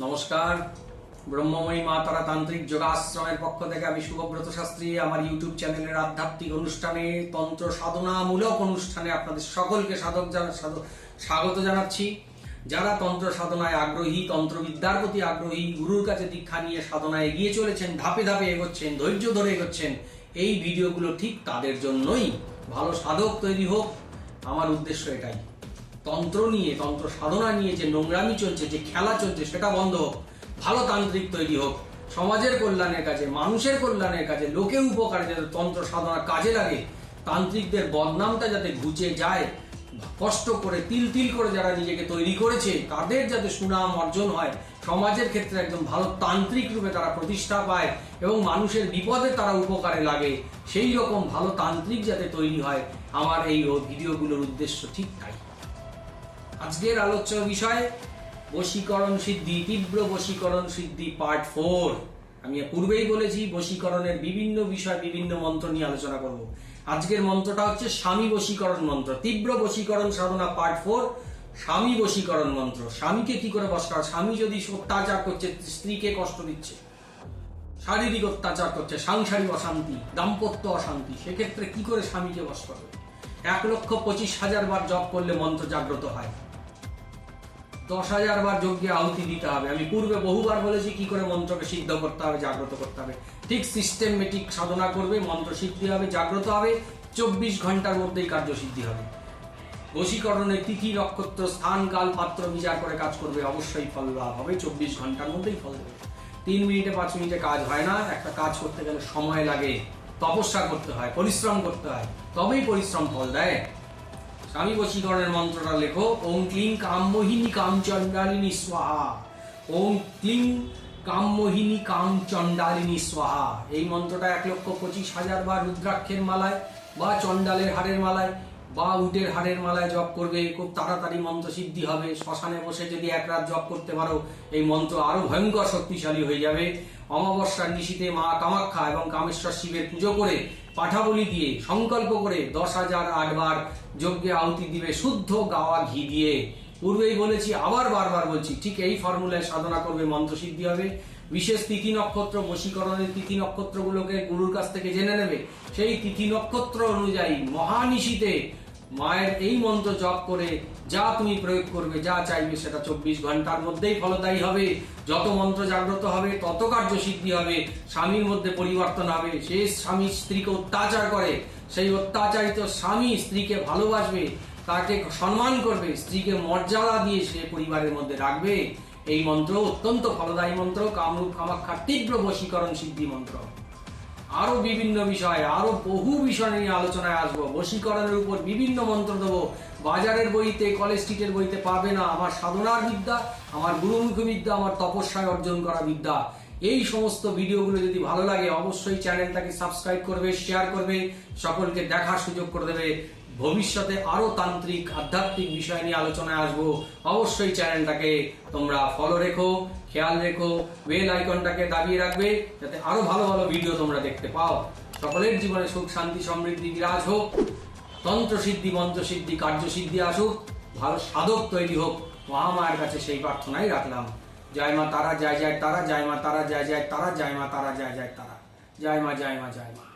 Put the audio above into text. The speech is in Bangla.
নমস্কার। ব্রহ্মময়ী মা তারা তান্ত্রিক যোগাশ্রমের পক্ষ থেকে আমি শুভব্রত শাস্ত্রী, আমার ইউটিউব চ্যানেলের আধ্যাত্মিক অনুষ্ঠানে, তন্ত্র সাধনামূলক অনুষ্ঠানে আপনাদের সকলকে সাধক স্বাগত জানাচ্ছি। যারা তন্ত্র সাধনায় আগ্রহী, তন্ত্রবিদ্যার প্রতি আগ্রহী, গুরুর কাছে দীক্ষা নিয়ে সাধনায় এগিয়ে চলেছেন, ধাপে ধাপে এগোচ্ছেন, ধৈর্য ধরে এগোচ্ছেন, এই ভিডিওগুলো ঠিক তাদের জন্যই। ভালো সাধক তৈরি হোক, আমার উদ্দেশ্য এটাই। তন্ত্র নিয়ে, তন্ত্র সাধনা নিয়ে যে নোংরামি চলছে, যে খেলা চলছে, সেটা বন্ধ হোক, ভালো তান্ত্রিক তৈরি হোক, সমাজের কল্যাণের কাজে, মানুষের কল্যাণের কাজে লোকের উপকারে যাতে তন্ত্র সাধনা কাজে লাগে, তান্ত্রিকদের বদনামটা যাতে ঘুচে যায়, কষ্ট করে, তিল তিল করে যারা নিজেকে তৈরি করেছে, তাদের যাতে সুনাম অর্জন হয়, সমাজের ক্ষেত্রে একদম ভালো তান্ত্রিক রূপে তারা প্রতিষ্ঠা পায় এবং মানুষের বিপদে তারা উপকারে লাগে, সেই রকম ভালো তান্ত্রিক যাতে তৈরি হয়, আমার এই ভিডিওগুলোর উদ্দেশ্য ঠিক তাই। আজকের আলোচ্য বিষয়, বশীকরণ সিদ্ধি, তীব্র বশীকরণ সিদ্ধি পার্ট ফোর। আমি পূর্বেই বলেছি, বশীকরণের বিভিন্ন বিষয়, বিভিন্ন মন্ত্র নিয়ে আলোচনা করব। আজকের মন্ত্রটা হচ্ছে স্বামী বশীকরণ মন্ত্র। তীব্র বশীকরণ সাধনা পার্ট ফোর, স্বামী বশীকরণ মন্ত্র। স্বামীকে কি করে বস করা স্বামী যদি অত্যাচার করছে, স্ত্রীকে কষ্ট দিচ্ছে, শারীরিক অত্যাচার করছে, সাংসারিক অশান্তি, দাম্পত্য অশান্তি, সেক্ষেত্রে কি করে স্বামীকে বস করবে? এক লক্ষ পঁচিশ হাজার বার জপ করলে মন্ত্র জাগ্রত হয়। দশ হাজার বার যজ্ঞে আহুতি দিতে হবে। আমি পূর্বে বহুবার বলেছি কি করে মন্ত্রকে সিদ্ধ করতে হবে, জাগ্রত করতে হবে। ঠিক সিস্টেমেটিক সাধনা করবে, মন্ত্র সিদ্ধি হবে, জাগ্রত হবে, চব্বিশ ঘণ্টার মধ্যেই কার্যসিদ্ধি হবে। বশীকরণের তিথি, নক্ষত্র, স্থান, কাল, পাত্র, বিচার করে কাজ করবে, অবশ্যই ফল লাভ হবে, চব্বিশ ঘণ্টার মধ্যেই ফল দেবে। তিন মিনিটে, পাঁচ মিনিটে কাজ হয় না, একটা কাজ করতে গেলে সময় লাগে, তপস্যা করতে হয়, পরিশ্রম করতে হয়, তবেই পরিশ্রম ফল দেয়। স্বামী বশীকরণের মন্ত্রটা লেখো, ওং ক্লিং কামমোহিনী কামচণ্ডালিনী স্বাহা। ওং ক্লিং কামমোহিনী কামচণ্ডালিনী স্বাহা। এই মন্ত্রটা এক লক্ষ পঁচিশ হাজার বার রুদ্রাক্ষের মালায় বা চণ্ডালের হাড়ের মালায় বা উটের হাড়ের মালায় জপ করবে খুব তাড়াতাড়ি মন্ত্র সিদ্ধি হবে। শ্মশানে বসে যদি এক রাত জপ করতে পারো, এই মন্ত্র আরও ভয়ঙ্কর শক্তিশালী হয়ে যাবে। অমাবস্যার নিশীতে মা কামাখ্যা এবং কামেশ্বর শিবের পুজো করে পাঠাবলি দিয়ে সংকল্প করে দশ হাজার আটবার যজ্ঞে আহুতি দিবে, শুদ্ধ গাওয়া ঘি দিয়ে। পূর্বেই বলেছি, আবার বারবার বলছি, ঠিক এই ফর্মুলায় সাধনা করবে মন্ত্র সিদ্ধি হবে। বিশেষ তিথি নক্ষত্র, বশীকরণের তিথি নক্ষত্রগুলোকে গুরুর কাছ থেকে জেনে নেবে। সেই তিথি নক্ষত্র অনুযায়ী মহানিশীতে মায়ের এই মন্ত্র জপ করে যা তুমি প্রয়োগ করবে, যা চাইবে সেটা চব্বিশ ঘণ্টার মধ্যেই ফলদায়ী হবে। যত মন্ত্র জাগ্রত হবে, তত কার্য সিদ্ধি হবে। স্বামীর মধ্যে পরিবর্তন হবে। সে স্বামী স্ত্রীকে অত্যাচার করে, সেই অত্যাচারিত স্বামী স্ত্রীকে ভালোবাসবে, তাকে সম্মান করবে, স্ত্রীকে মর্যাদা দিয়ে সে পরিবারের মধ্যে রাখবে। এই মন্ত্র অত্যন্ত ফলদায়ী মন্ত্র, কামরূপ কামাক্ষার তীব্র বশীকরণ সিদ্ধি মন্ত্র। আরও বিভিন্ন বিষয়, আরও বহু বিষয় নিয়ে আলোচনায় আসব। বশীকরণের উপর বিভিন্ন মন্ত্র দেবো। বাজারের বইতে, কলেজ স্ট্রিটের বইতে পাবে না আমার সাধনার বিদ্যা, আমার গুরুমুখী বিদ্যা, আমার তপস্যায় অর্জন করা বিদ্যা। এই সমস্ত ভিডিওগুলো যদি ভালো লাগে, অবশ্যই চ্যানেলটাকে সাবস্ক্রাইব করবে, শেয়ার করবে, সকলকে দেখার সুযোগ করে দেবে। ভবিষ্যতে আরও তান্ত্রিক, আধ্যাত্মিক বিষয় নিয়ে আলোচনায় আসব। অবশ্যই চ্যানেলটাকে তোমরা ফলো রেখো, খেয়াল রেখো বেল আইকনটাকে দাবিয়ে রাখবে, যাতে আরও ভালো ভালো ভিডিও তোমরা দেখতে পাও। সকলের জীবনে সুখ, শান্তি, সমৃদ্ধি, বিরাজ হোক। তন্ত্র সিদ্ধি, মন্ত্র সিদ্ধি, কার্য সিদ্ধি আসুক। ভালো সাধক তৈরি হোক। মহামায়ের কাছে সেই প্রার্থনাই রাখলাম। জয় মা তারা, জয় জয় তারা, জয় মা তারা, জয় জয় তারা, জয় মা তারা, জয় জয় তারা। জয় মা জয় মা জয় মা।